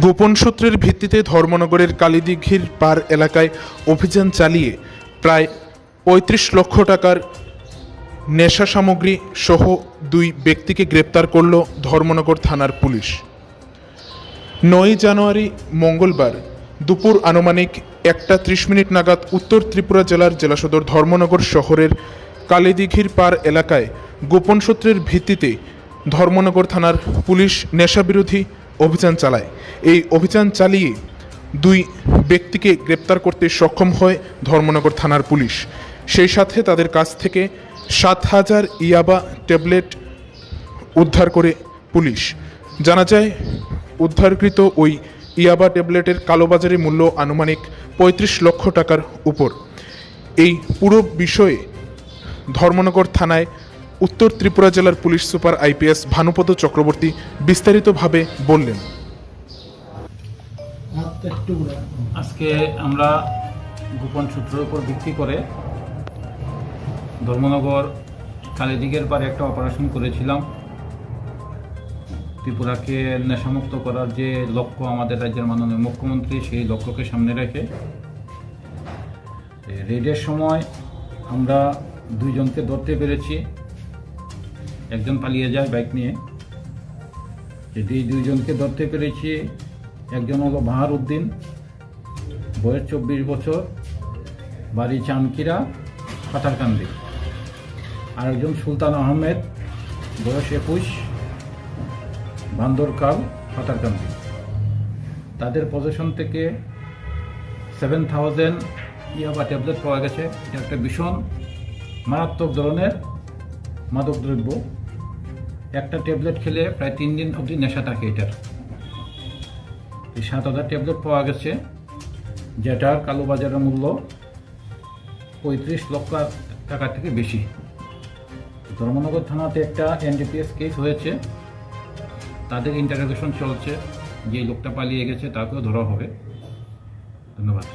গোপন সূত্রের ভিত্তিতে ধর্মনগরের কালীদিঘির পার এলাকায় অভিযান চালিয়ে প্রায় পঁয়ত্রিশ লক্ষ টাকার নেশা সামগ্রী সহ দুই ব্যক্তিকে গ্রেপ্তার করল ধর্মনগর থানার পুলিশ। নয় জানুয়ারি মঙ্গলবার দুপুর আনুমানিক একটা ত্রিশ মিনিট নাগাদ উত্তর ত্রিপুরা জেলার জেলা সদর ধর্মনগর শহরের কালীদিঘির পার এলাকায় গোপন সূত্রের ভিত্তিতে ধর্মনগর থানার পুলিশ নেশাবিরোধী অভিযান চালায়। এই অভিযান চালিয়ে দুই ব্যক্তিকে গ্রেপ্তার করতে সক্ষম হয় ধর্মনগর থানার পুলিশ। সেই সাথে তাদের কাছ থেকে সাত হাজার ইয়াবা ট্যাবলেট উদ্ধার করে পুলিশ। জানা যায়, উদ্ধারকৃত ওই ইয়াবা ট্যাবলেটের কালোবাজারি মূল্য আনুমানিক পঁয়ত্রিশ লক্ষ টাকার উপর। এই পুরো বিষয়ে ধর্মনগর থানায় উত্তর ত্রিপুরা জেলার police super IPS Bhanupada Chakraborty বিস্তারিতভাবে বললেন। আজকে আমরা গোপন সূত্রের উপর ভিত্তি করে ধর্মনগর কালীদিঘের পারে একটা অপারেশন করেছিলাম। ত্রিপুরাকে নেশামুক্ত করার যে লক্ষ্য আমাদের রাজ্যের মাননীয় মুখ্যমন্ত্রী, সেই লক্ষ্যকে সামনে রেখে রেডের সময় আমরা দুইজনকে ধরতে পেরেছি। একজন পালিয়ে যায় বাইক নিয়ে। এই দুইজনকে ধরতে পেরেছি। একজন হলো বাহার উদ্দিন বয়স চব্বিশ বছর, বাড়ি চানকিরা পাথারকান্দি আরেকজন সুলতান আহমেদ, বয়স একুশ, বান্দরকাল পাথারকান্দি তাদের পজিশন থেকে সেভেন থাউজেন্ড ইয়াবা ট্যাবলেট পাওয়া গেছে। এটা একটা ভীষণ মারাত্মক ধরনের মাদক দ্রব্য একটা ট্যাবলেট খেলে প্রায় তিন দিন অবধি নেশা থাকে এটার। এই সাত হাজার ট্যাবলেট পাওয়া গেছে, যেটার কালোবাজারের মূল্য পঁয়ত্রিশ লক্ষ টাকা থেকে বেশি। ধর্মনগর থানাতে একটা এনডিপিএস কেস হয়েছে। তাদের ইন্টারোগেশন চলছে যে লোকটা পালিয়ে গেছে তাকেও ধরা হবে। ধন্যবাদ।